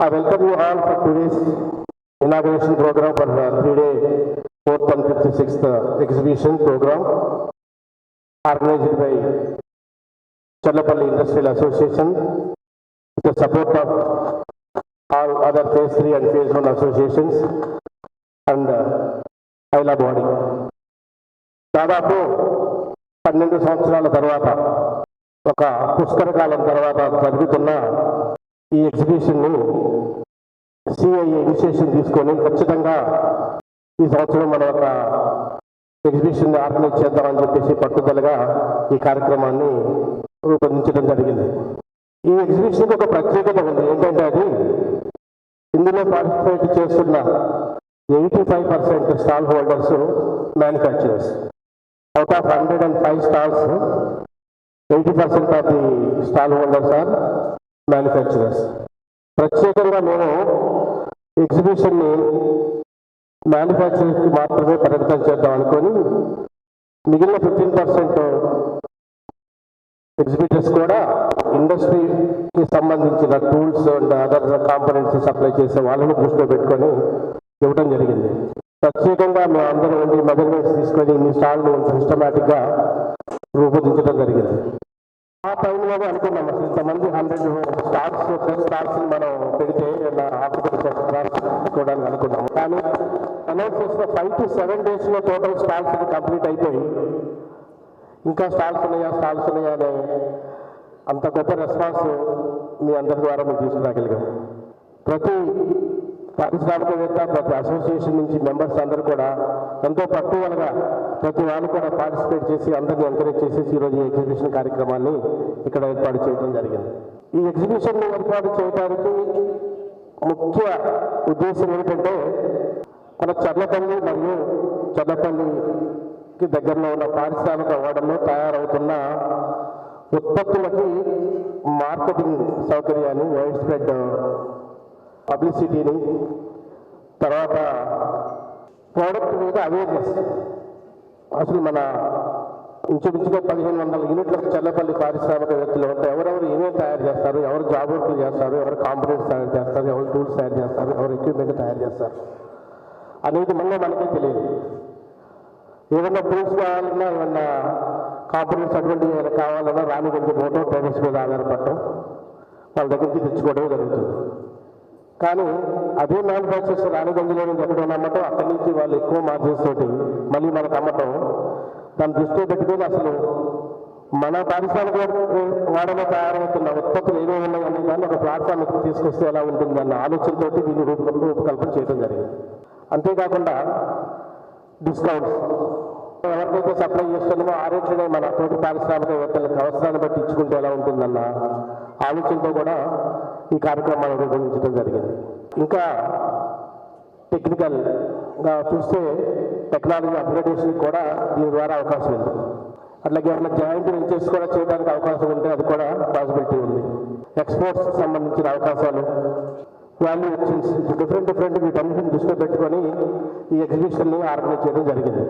I welcome you all for today's inauguration program for the three-day fourth and fifty-sixth uh, exhibition program organized by Challapalli Industrial Association with the support of all other phase three and phase one associations and uh, ILA body. దాదాపు పన్నెండు సంవత్సరాల తర్వాత ఒక పుష్కర కాలం తర్వాత జరుగుతున్న ఈ ఎగ్జిబిషన్ని CI initiation తీసుకొని ఖచ్చితంగా ఈ సంవత్సరం మన ఒక ఎగ్జిబిషన్ ఆర్గనైజ్ చేద్దామని చెప్పేసి పట్టుదలగా ఈ కార్యక్రమాన్ని రూపొందించడం జరిగింది. ఈ ఎగ్జిబిషన్కి ఒక ప్రత్యేకత ఉంది. ఏంటంటే అది ఇందులో పార్టిసిపేట్ చేస్తున్న eighty five percent stall holders manufacturers out of hundred and five stalls eighty percent of the stall holders are manufacturers ప్రత్యేకంగా మేము ఎగ్జిబిషన్ని మ్యానుఫ్యాక్చరింగ్కి మాత్రమే పరిమితం చేద్దాం అనుకొని మిగిలిన ఫిఫ్టీన్ పర్సెంట్ ఎగ్జిబిటర్స్ కూడా ఇండస్ట్రీకి సంబంధించిన tools and other components supply చేసే వాళ్ళని దృష్టిలో పెట్టుకొని ఇవ్వడం జరిగింది. ప్రత్యేకంగా మేము అందరం ఉండి మెజర్మెంట్స్ తీసుకొని మీ స్టాల్ను సిస్టమేటిక్గా రూపొందించడం జరిగింది. ఆ టైంలోనే అనుకున్నాం అసలు ఇంతమంది హండ్రెడ్ స్టార్స్ టెన్ స్టార్స్ మనం పెడితే ఆకుపడి చూడడానికి అనుకున్నాము కానీ అనౌన్స్ చేసిన ఫైవ్ టు సెవెన్ డేస్లో టోటల్ స్టాల్స్ కంప్లీట్ అయిపోయి ఇంకా స్టాల్స్ ఉన్నాయా స్టాల్స్ ఉన్నాయా అనే అంత గొప్ప రెస్పాన్స్ మీ అందరి ద్వారా మేము తీసుకురాగలిగాం. ప్రతి పారిశ్రామికవేత్త ప్రతి అసోసియేషన్ నుంచి మెంబర్స్ అందరూ కూడా ఎంతో పట్టుదలగా ప్రతి వాళ్ళు కూడా పార్టిసిపేట్ చేసి అందరిని ఎంకరేజ్ చేసేసి ఈరోజు ఈ ఎగ్జిబిషన్ కార్యక్రమాన్ని ఇక్కడ ఏర్పాటు చేయడం జరిగింది. ఈ ఎగ్జిబిషన్ ఏర్పాటు చేయడానికి ముఖ్య ఉద్దేశం ఏమిటంటే మన చర్లపల్లి మరియు చర్లపల్లికి దగ్గరలో ఉన్న పారిశ్రామిక ఓడల్లో తయారవుతున్న ఉత్పత్తులకి మార్కెటింగ్ సౌకర్యాన్ని వైడ్ స్ప్రెడ్ పబ్లిసిటీని తర్వాత ప్రోడక్ట్ మీద అవేర్నెస్. అసలు మన ఇంచుమించుగా పదిహేను వందల యూనిట్లకు చల్లపల్లి పారిశ్రామికవేత్తలు ఉంటే ఎవరెవరు ఏమేమి తయారు చేస్తారు ఎవరు జాబ్ వర్క్లు చేస్తారు ఎవరు కాంపిటెన్స్ తయారు చేస్తారు ఎవరు టూల్స్ తయారు చేస్తారు ఎవరు ఎక్విప్మెంట్ తయారు చేస్తారు అనేది మళ్ళీ మనకే తెలియదు. ఏదైనా టూల్స్ కావాలన్నా ఏమన్నా కాంపిటెన్స్ అటువంటి ఏమైనా కావాలన్నా రాని కొంచెం ఫోటో ట్రేడర్స్ మీద ఆధారపడటం వాళ్ళ దగ్గరికి తెచ్చుకోవడం జరుగుతుంది. కానీ అదే మ్యానుఫ్యాక్చర్స్ రాణిగంజలో నుంచి ఎక్కడ అమ్మటం అక్కడి నుంచి వాళ్ళు ఎక్కువ మార్జిన్స్ తోటి మళ్ళీ మనకు అమ్మటం. దాన్ని దృష్టిలో పెట్టుకొని అసలు మన పారిశ్రామిక వాడలో తయారవుతున్న ఉత్పత్తులు ఏమేమి ఉన్నాయని దాన్ని ఒక ప్లాట్ఫామ్కి తీసుకొస్తే ఎలా ఉంటుందన్న ఆలోచనతో దీన్ని రూప రూపకల్పన చేయడం జరిగింది. అంతేకాకుండా డిస్కౌంట్స్ ఎవరికైతే సప్లై చేస్తున్నామో ఆ రేట్లనే మన తోటి పారిశ్రామికవేత్తలకు అవసరాన్ని బట్టి ఇచ్చుకుంటే ఎలా ఉంటుందన్న ఆలోచనతో కూడా ఈ కార్యక్రమాన్ని రూపొందించడం జరిగింది. ఇంకా టెక్నికల్గా చూస్తే టెక్నాలజీ అప్గ్రేడేషన్ కూడా దీని ద్వారా అవకాశం ఉంది. అట్లాగే ఏమైనా జాయింట్ వెంచర్స్ కూడా చేయడానికి అవకాశం ఉంటే అది కూడా పాసిబిలిటీ ఉంది. ఎక్స్పోర్ట్స్ సంబంధించిన అవకాశాలు వాల్యూ ఎక్స్చేంజ్ డిఫరెంట్ డిఫరెంట్ వీటన్నిటిని దృష్టిలో పెట్టుకొని ఈ ఎగ్జిబిషన్ని ఆర్గనైజ్ చేయడం జరిగింది.